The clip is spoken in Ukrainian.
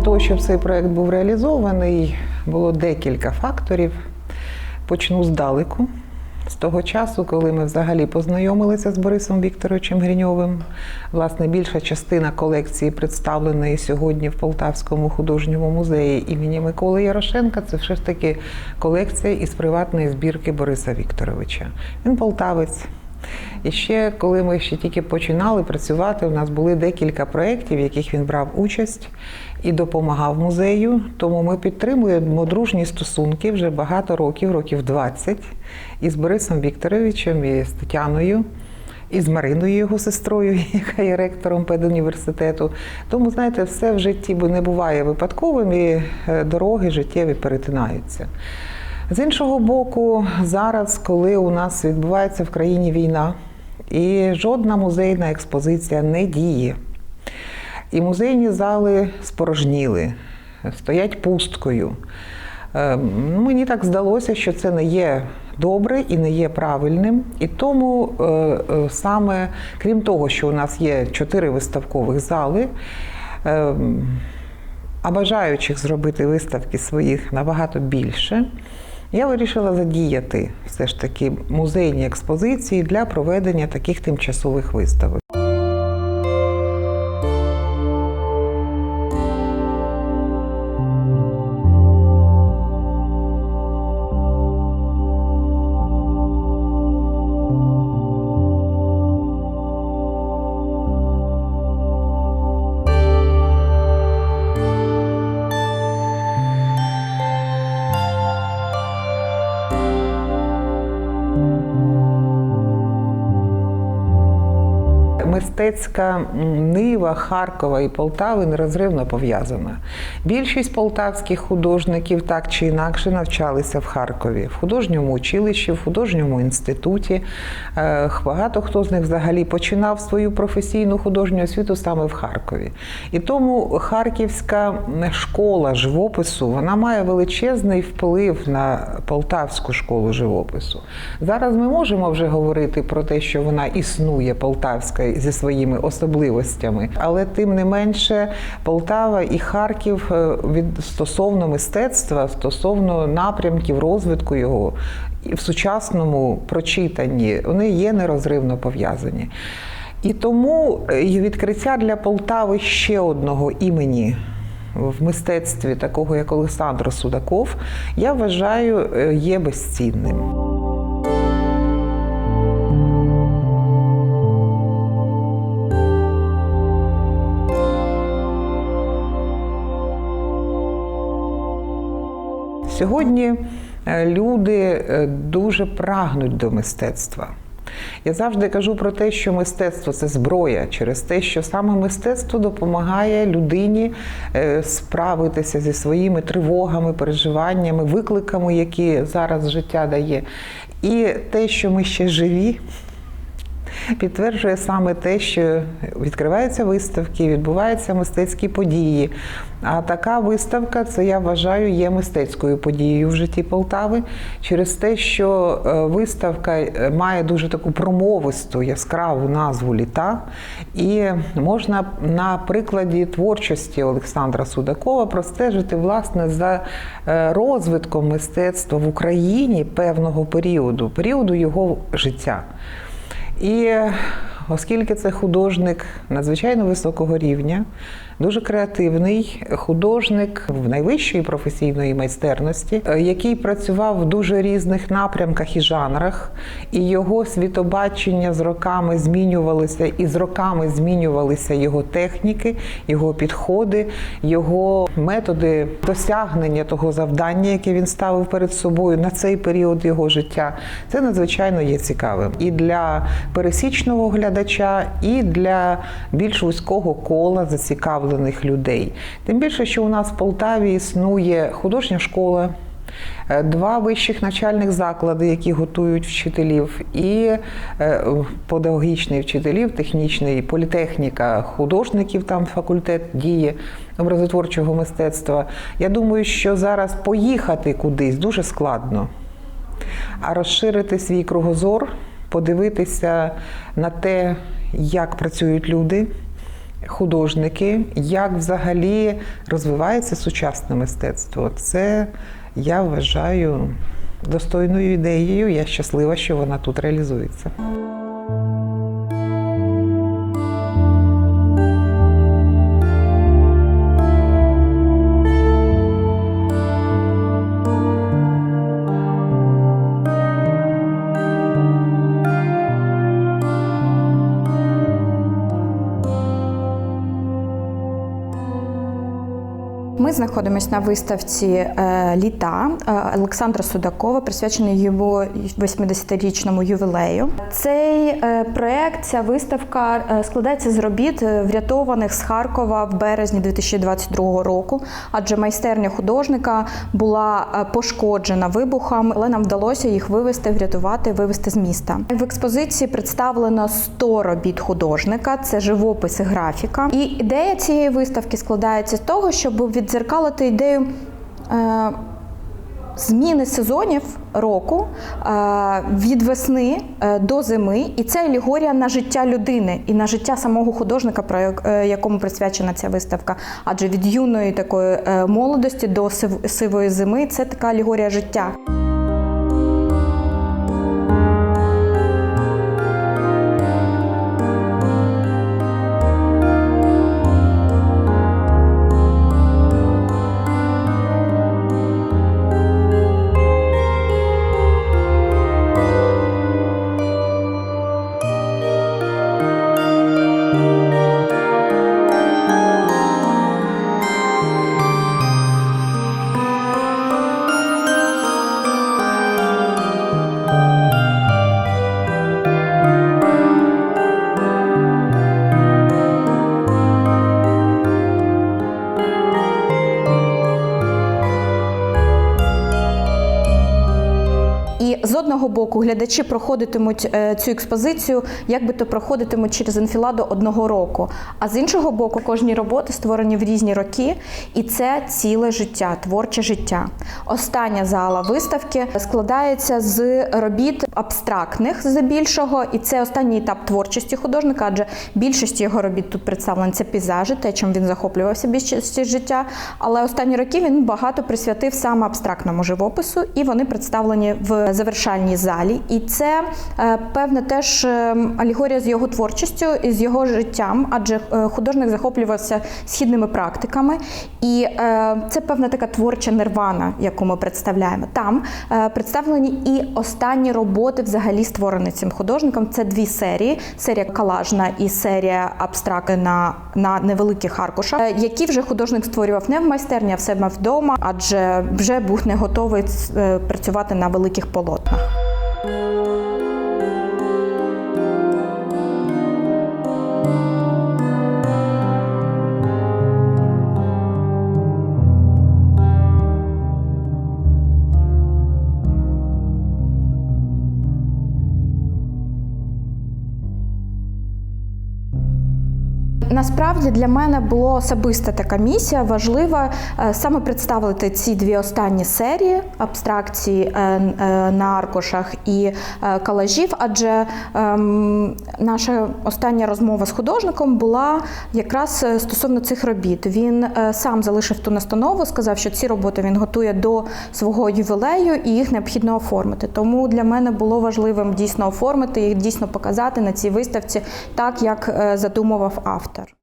того, щоб цей проект був реалізований, було декілька факторів. Почну здалеку. З того часу, коли ми взагалі познайомилися з Борисом Вікторовичем Гриньовим, власне, більша частина колекції представленої сьогодні в Полтавському художньому музеї імені Миколи Ярошенка, це все ж таки колекція із приватної збірки Бориса Вікторовича. Він полтавець. І ще коли ми ще тільки починали працювати, у нас були декілька проєктів, в яких він брав участь і допомагав музею. Тому ми підтримуємо дружні стосунки вже багато років, років 20, із Борисом Вікторовичем, і з Тетяною. І з Мариною, його сестрою, яка є ректором педуніверситету. Тому, знаєте, все в житті не буває випадковим, і е, дороги життєві перетинаються. З іншого боку, зараз, коли у нас відбувається в країні війна, і жодна музейна експозиція не діє, і музейні зали спорожніли, стоять пусткою. Е, ну, Мені так здалося, що це не є добре і не є правильним. І тому е, е, саме крім того, що у нас є чотири виставкових зали. е, а бажаючих зробити виставки своїх набагато більше, я вирішила задіяти все ж таки музейні експозиції для проведення таких тимчасових виставок. Мистецька нива Харкова і Полтави нерозривно пов'язана. Більшість полтавських художників так чи інакше навчалися в Харкові, в художньому училищі, в художньому інституті. Е, Багато хто з них взагалі починав свою професійну художню освіту саме в Харкові. І тому харківська школа живопису вона має величезний вплив на полтавську школу живопису. Зараз ми можемо вже говорити про те, що вона існує полтавська зі своїми особливостями, але тим не менше Полтава і Харків е, від стосовно мистецтва, стосовно напрямків розвитку його в сучасному прочитанні, вони є нерозривно пов'язані. І тому е, відкриття для Полтави ще одного імені в мистецтві, такого як Олександр Судаков, я вважаю, е, є безцінним. Сьогодні е, люди е, дуже прагнуть до мистецтва. Я завжди кажу про те, що мистецтво це зброя, через те, що саме мистецтво допомагає людині е, справитися зі своїми тривогами, переживаннями, викликами, які зараз життя дає. І те, що ми ще живі, підтверджує саме те, що відкриваються виставки, відбуваються мистецькі події. А така виставка, це я вважаю, є мистецькою подією в житті Полтави через те, що е, виставка е, має дуже таку промовисту, яскраву назву літа, і можна на прикладі творчості Олександра Судакова простежити власне за е, розвитком мистецтва в Україні певного періоду, періоду його життя. І оскільки це художник надзвичайно високого рівня, дуже креативний художник в найвищої професійної майстерності, е, який працював в дуже різних напрямках і жанрах, і його світобачення з роками змінювалися, і з роками змінювалися його техніки, його підходи, його методи досягнення того завдання, яке він ставив перед собою на цей період його життя. Це надзвичайно є цікавим і для пересічного глядача, і для більш вузького кола зацікавлених людей. Тим більше, що у нас в Полтаві існує художня школа. е, Два вищих навчальних заклади, які готують вчителів, і е, педагогічний вчителів, технічний політехніка, художників, там факультет діє образотворчого мистецтва. Я думаю, що зараз поїхати кудись дуже складно, а розширити свій кругозор, подивитися на те, як працюють люди, художники, як взагалі розвивається сучасне мистецтво. Це я вважаю достойною ідеєю. Я щаслива, що вона тут реалізується. Ми знаходимося на виставці е, літа е, Олександра Судакова, присвячений його 80-річному ювілею. Цей е, проект, ця виставка складається з робіт, врятованих з Харкова в березні 2022 року, адже майстерня художника була пошкоджена вибухом, але нам вдалося їх вивести, врятувати, вивести з міста. В експозиції представлено 100 робіт художника, це живопис і графіка. І ідея цієї виставки складається з того, щоб віддзеркалити ідею. Е, Зміни сезонів року е, від весни е, до зими, і це алегорія на життя людини і на життя самого художника, про як- якому присвячена ця виставка. Адже від юної такої молодості до сив- сивої зими це така алегорія життя. Одного боку глядачі проходитимуть е, цю експозицію, як би то проходитимуть через енфіладу одного року. А з іншого боку, кожні роботи створені в різні роки, і це ціле життя, творче життя. Остання зала виставки складається з робіт абстрактних здебільшого, і це останній етап творчості художника, адже більшість його робіт тут представлені це пейзажі, те, чим він захоплювався більшість життя. Але останні роки він багато присвятив саме абстрактному живопису, і вони представлені в завершальній залі. І це е, певне теж е, алегорія з його творчістю і з його життям, адже е, художник захоплювався східними практиками, і це певна така творча нирвана, яку ми представляємо. Там представлені і останні роботи, взагалі створені цим художником. Це дві серії: серія калажна і серія абстракт на, на невеликих аркушах, які вже художник створював не в майстерні, а в себе вдома, адже вже був не готовий працювати на великих полотнах. thank you. Насправді для мене була особиста така місія важлива е, саме представити ці дві останні серії абстракції е, е, на аркушах і калажів, адже ем, наша остання розмова з художником була якраз стосовно цих робіт. Він сам залишив ту настанову, сказав, що ці роботи він готує до свого ювілею і їх необхідно оформити. Тому для мене було важливим дійсно оформити їх, дійсно показати на цій виставці так, як задумував автор.